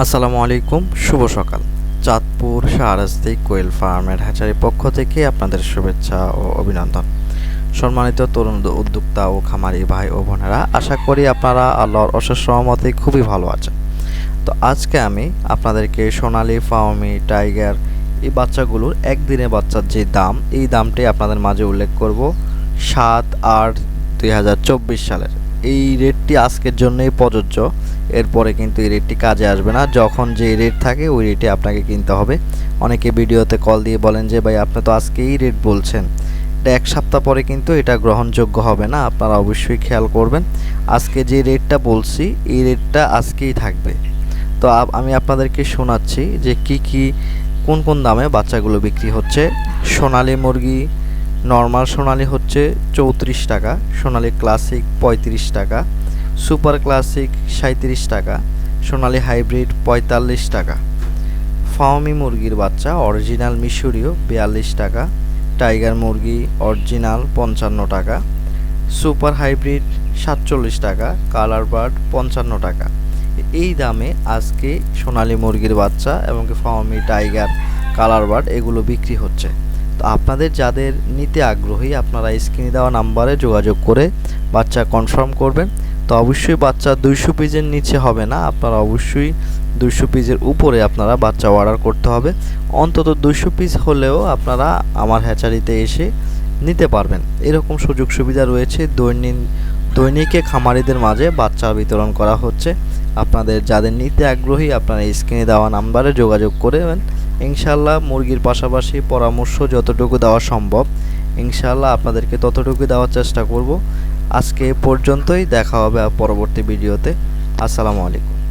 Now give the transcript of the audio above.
আসসালামু আলাইকুম, শুভ সকাল। চাঁদপুর শাহরাস্তি কোয়েল ফার্মের হ্যাচারির পক্ষ থেকে আপনাদের শুভেচ্ছা ও অভিনন্দন। সম্মানিত তরুণ উদ্যোক্তা ও খামারি ভাই ও বোনেরা, আশা করি আপনারা আল্লাহর অশেষ সহমতে খুবই ভালো আছেন। তো আজকে আমি আপনাদেরকে সোনালি ফাওমি টাইগার এই বাচ্চাগুলোর একদিনে বাচ্চার যে দাম, এই দামটি আপনাদের মাঝে উল্লেখ করব সাত আট দুই সালের। এই রেটটি আজকের জন্যই প্রযোজ্য। এরপরে কিন্তু এই রেটটি কাজে আসবে না। যখন যে রেট থাকে, ওই রেটে আপনাকে কিনতে হবে। অনেকে ভিডিওতে কল দিয়ে বলেন যে, ভাই, আপনি তো আজকে এই রেট বলছেন। এটা এক সপ্তাহ পরে কিন্তু এটা গ্রহণযোগ্য হবে না। আপনারা অবশ্যই খেয়াল করবেন। আজকে যে রেটটা বলছি, এই রেটটা আজকেই থাকবে। তো আমি আপনাদেরকে শোনাচ্ছি যে কি কি, কোন কোন দামে বাচ্চাগুলো বিক্রি হচ্ছে। সোনালি মুরগি নর্মাল সোনালি হচ্ছে চৌত্রিশ টাকা, সোনালী ক্লাসিক পঁয়ত্রিশ টাকা, সুপার ক্লাসিক সাঁত্রিশ টাকা, সোনালী হাইব্রিড পঁয়তাল্লিশ টাকা। ফাওমি মুরগির বাচ্চা, অরিজিনাল মিশরীয় বিয়াল্লিশ টাকা, টাইগার মুরগি অরিজিনাল পঞ্চান্ন টাকা, সুপার হাইব্রিড সাতচল্লিশ টাকা, কালার বার্ড পঞ্চান্ন টাকা। এই দামে আজকে সোনালী মুরগির বাচ্চা এবং ফাওমি, টাইগার, কালার বার্ড এগুলো বিক্রি হচ্ছে। তো আপনাদের যাদের নিতে আগ্রহী, আপনারা স্ক্রিনে দেওয়া নাম্বারে যোগাযোগ করে বাচ্চা কনফার্ম করবেন। তো অবশ্যই বাচ্চা দুইশো পিসের নিচে হবে না, আপনারা অবশ্যই দুইশো পিসের উপরে আপনারা বাচ্চা অর্ডার করতে হবে। অন্তত দুইশো পিস হলেও আপনারা আমার হ্যাচারিতে এসে নিতে পারবেন। এরকম সুযোগ সুবিধা রয়েছে দৈনিক দৈনিকে খামারিদের মাঝে বাচ্চা বিতরণ করা হচ্ছে। আপনাদের যাদের নিতে আগ্রহী, আপনারা স্ক্রিনে দেওয়া নাম্বারে যোগাযোগ করবেন ইনশাল্লাহ মুরগির পাশাপাশি পরামর্শ যতটুকু দেওয়া সম্ভব ইনশাল্লাহ আপনাদেরকে ততটুকু দেওয়ার চেষ্টা করব। আজকে পর্যন্তই, দেখা হবে পরবর্তী ভিডিওতে। আসসালামু আলাইকুম।